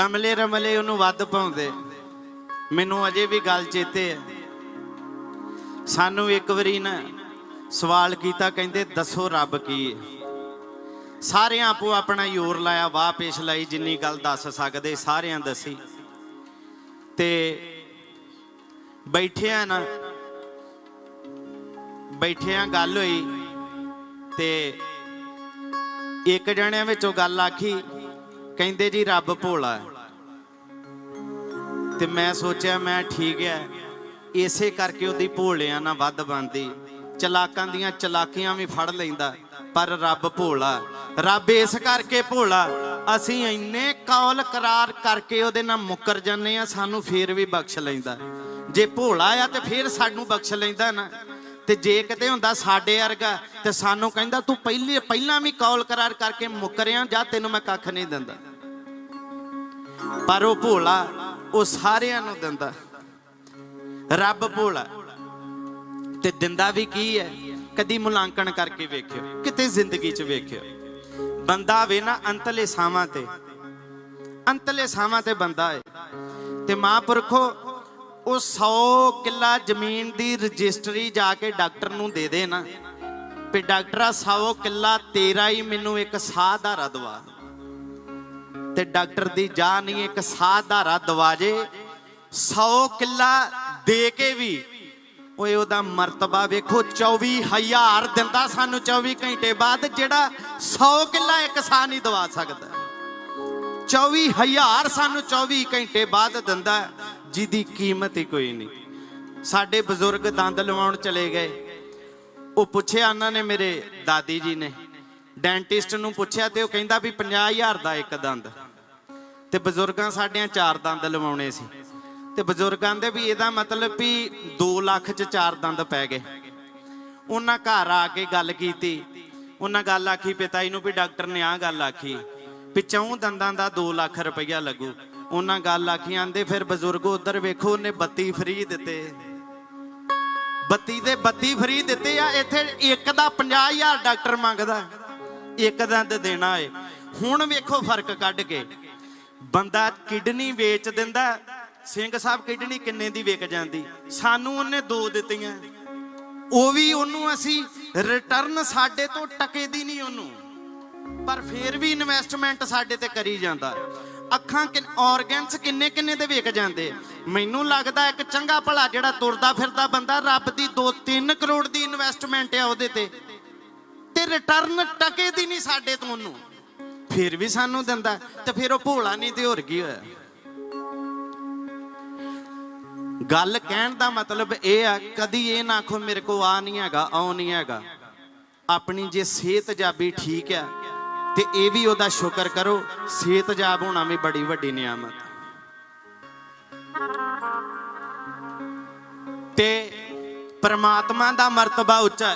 ਕਮਲੇ ਰਮਲੇ ਉਹਨੂੰ ਵੱਧ ਪਾਉਂਦੇ। ਮੈਨੂੰ ਅਜੇ ਵੀ ਗੱਲ ਚੇਤੇ ਹੈ। ਸਾਨੂੰ ਇੱਕ ਵਾਰੀ ਨਾ ਸਵਾਲ ਕੀਤਾ, ਕਹਿੰਦੇ, ਦੱਸੋ ਰੱਬ ਕੀ ਹੈ? ਸਾਰਿਆਂ ਆਪੋ ਆਪਣਾ ਯੋਰ ਲਾਇਆ, ਵਾਹ ਪੇਸ਼ ਲਈ, ਜਿੰਨੀ ਗੱਲ ਦੱਸ ਸਕਦੇ, ਸਾਰਿਆਂ ਦੱਸੀ। ਤੇ ਬੈਠਿਆਂ ਨਾ, ਬੈਠਿਆਂ ਗੱਲ ਹੋਈ ਤੇ ਇੱਕ ਜਣਿਆਂ ਵਿੱਚੋਂ ਗੱਲ ਆਖੀ ਕਹਿੰਦੇ ਜੀ ਰੱਬ ਭੋਲਾ ਤੇ ਮੈਂ ਸੋਚਿਆ, ਮੈਂ ਠੀਕ ਹੈ। ਇਸੇ ਕਰਕੇ ਉਹਦੀ ਭੋਲਿਆਂ ਨਾਲ ਵੱਧ ਬੰਦੀ ਚਲਾਕਾਂ ਦੀਆਂ ਚਲਾਕੀਆਂ ਵੀ ਫੜ ਲੈਂਦਾ, ਪਰ ਰੱਬ ਭੋਲਾ ਰੱਬ ਇਸ ਕਰਕੇ ਭੋਲਾ ਅਸੀਂ ਇੰਨੇ ਕੌਲ ਕਰਾਰ ਕਰਕੇ ਉਹਦੇ ਨਾਲ ਮੁੱਕਰ ਜਾਂਦੇ ਆ ਸਾਨੂੰ ਫੇਰ ਵੀ ਬਖਸ਼ ਲੈਂਦਾ ਜੇ ਭੋਲਾ ਆ ਤੇ ਫੇਰ ਸਾਨੂੰ ਬਖਸ਼ ਲੈਂਦਾ ਨਾ। ਤੇ ਜੇ ਕਿਤੇ ਹੁੰਦਾ ਸਾਡੇ ਵਰਗਾ, ਤੇ ਸਾਨੂੰ ਕਹਿੰਦਾ, ਤੂੰ ਪਹਿਲੇ, ਪਹਿਲਾਂ ਵੀ ਕੌਲ ਕਰਾਰ ਕਰਕੇ ਮੁੱਕਰਿਆ, ਜਾਂ ਤੈਨੂੰ ਮੈਂ ਕੱਖ ਨਹੀਂ ਦਿੰਦਾ? ਪਰ ਉਹ ਭੋਲਾ ਉਹ ਸਾਰਿਆਂ ਨੂੰ ਦਿੰਦਾ। ਰੱਬ ਭੋਲਾ। ਤੇ ਦਿੰਦਾ ਵੀ ਕੀ ਹੈ? ਕਦੀ ਮੁਲਾਂਕਣ ਕਰਕੇ ਵੇਖਿਓ, ਕਿਤੇ ਜ਼ਿੰਦਗੀ 'ਚ ਵੇਖਿਓ। ਬੰਦਾ ਵੇ ਨਾ ਅੰਤਲੇ ਸਾਵਾਂ ਤੇ। ਅੰਤਲੇ ਸਾਵਾਂ ਤੇ ਬੰਦਾ ਹੈ ਤੇ ਮਹਾਂਪੁਰਖੋ, ਉਹ 100 ਕਿੱਲਾ ਜ਼ਮੀਨ ਦੀ ਰਜਿਸਟਰੀ ਜਾ ਕੇ ਡਾਕਟਰ ਨੂੰ ਦੇ ਦੇ ਨਾ। ਵੀ ਡਾਕਟਰਾ 100 ਕਿੱਲਾ ਤੇਰਾ ਹੀ ਮੈਨੂੰ ਇੱਕ ਸਾਹ ਧਾਰਾ ਦਵਾ ਤੇ ਡਾਕਟਰ ਦੀ ਜਾ ਨਹੀਂ ਇੱਕ ਸਾਹ ਧਾਰਾ ਦਵਾਜੇ 100 ਕਿੱਲਾ ਦੇ ਕੇ ਵੀ। ਓਏ ਉਹਦਾ ਮਰਤਬਾ ਵੇਖੋ 24000 ਦਿੰਦਾ ਸਾਨੂੰ 24 ਘੰਟੇ ਬਾਅਦ, ਜਿਹੜਾ 100 ਕਿੱਲਾ ਇੱਕ ਸਾਹ ਨਹੀਂ ਦਵਾ ਸਕਦਾ। 24000 ਸਾਨੂੰ 24 ਘੰਟੇ ਬਾਅਦ ਦਿੰਦਾ, ਜਿਹਦੀ ਕੀਮਤ ਹੀ ਕੋਈ ਨਹੀਂ। ਸਾਡੇ ਬਜ਼ੁਰਗ ਦੰਦ ਲਵਾਉਣ ਚਲੇ ਗਏ। ਉਹ ਪੁੱਛਿਆ ਉਹਨਾਂ ਨੇ ਮੇਰੇ ਦਾਦੀ ਜੀ ਨੇ ਡੈਂਟਿਸਟ ਨੂੰ ਪੁੱਛਿਆ ਤੇ ਉਹ ਕਹਿੰਦਾ ਵੀ 50000 ਦਾ ਇੱਕ ਦੰਦ। ਤੇ ਬਜ਼ੁਰਗਾਂ ਸਾਡਿਆਂ ਚਾਰ ਦੰਦ ਲਵਾਉਣੇ ਸੀ। ਤੇ ਬਜ਼ੁਰਗਾਂ ਦੇ ਵੀ ਇਹਦਾ ਮਤਲਬ ਵੀ 2 ਲੱਖ ਚ ਚਾਰ ਦੰਦ ਪੈ ਗਏ। ਉਹਨਾਂ ਘਰ ਆ ਕੇ ਗੱਲ ਕੀਤੀ। ਉਹਨਾਂ ਗੱਲ ਆਖੀ, ਪਿਤਾ ਜੀ ਨੂੰ ਵੀ ਡਾਕਟਰ ਨੇ ਆਹ ਗੱਲ ਆਖੀ ਵੀ ਚੌਂ ਦੰਦਾਂ ਦਾ 2 ਲੱਖ ਰੁਪਈਆ ਲੱਗੂ। ਉਹਨਾਂ ਗੱਲ ਆਖੀ, ਆਂਦੇ ਫਿਰ ਬਜ਼ੁਰਗ ਉਧਰ ਵੇਖੋ, ਉਹਨੇ 32 ਫ੍ਰੀ ਦਿੱਤੇ। 32 ਦੇ 32 ਫ੍ਰੀ ਦਿੱਤੇ ਆ, ਇੱਥੇ ਇੱਕ ਦਾ 50000 ਡਾਕਟਰ ਮੰਗਦਾ। ਇੱਕ ਦੰਦ ਦੇਣਾ ਏ। ਹੁਣ ਵੇਖੋ ਫ਼ਰਕ ਕੱਢ ਕੇ। ਬੰਦਾ ਕਿਡਨੀ ਵੇਚ ਦਿੰਦਾ, ਸਿੰਘ ਸਾਹਿਬ ਕਿਡਨੀ ਕਿੰਨੇ ਦੀ ਵਿਕ ਜਾਂਦੀ? ਸਾਨੂੰ ਉਹਨੇ ਦੋ ਦਿੱਤੀਆਂ। ਉਹ ਵੀ ਉਹਨੂੰ ਅਸੀਂ ਰਿਟਰਨ ਸਾਡੇ ਤੋਂ ਟਕੇ ਦੀ ਨਹੀਂ ਉਹਨੂੰ। ਪਰ ਫੇਰ ਵੀ ਇਨਵੈਸਟਮੈਂਟ ਸਾਡੇ ਤੇ ਕਰੀ ਜਾਂਦਾ। ਅੱਖਾਂ ਕਿ ਆਰਗਨਸ ਕਿੰਨੇ ਕਿੰਨੇ ਦੇ ਵਿਕ ਜਾਂਦੇ ਮੈਨੂੰ ਲੱਗਦਾ ਇੱਕ ਚੰਗਾ ਭਲਾ ਜਿਹੜਾ ਤੁਰਦਾ ਫਿਰਦਾ ਬੰਦਾ, ਰੱਬ ਦੀ 2-3 ਕਰੋੜ ਦੀ ਇਨਵੈਸਟਮੈਂਟ ਆ ਉਹਦੇ ਤੇ। ਤੇ ਰਿਟਰਨ ਟਕੇ ਦੀ ਨਹੀਂ ਸਾਡੇ ਤੋਂ ਉਹਨੂੰ। ਫਿਰ ਵੀ ਸਾਨੂੰ ਦਿੰਦਾ, ਤੇ ਫਿਰ ਉਹ ਭੋਲਾ ਨਹੀਂ ਤੇ ਹੋਰ ਕੀ ਹੋਇਆ? ਗੱਲ ਕਹਿਣ ਦਾ ਮਤਲਬ ਇਹ ਆ, ਕਦੀ ਇਹ ਨਾ ਆਖੋ ਮੇਰੇ ਕੋ ਆ ਨਹੀਂ ਹੈਗਾ, ਆਉ ਨਹੀਂ ਹੈਗਾ। ਆਪਣੀ ਜੇ ਸਿਹਤ ਜਾਬੀ ਠੀਕ ਆ, ਤੇ ਇਹ ਵੀ ਉਹਦਾ ਸ਼ੁਕਰ ਕਰੋ, ਸਿਹਤ ਜਾਬ ਹੋਣਾ ਵੀ ਬੜੀ ਵੱਡੀ ਨਿਆਮਤ। ਤੇ ਪਰਮਾਤਮਾ ਦਾ ਮਰਤਬਾ ਉੱਚਾ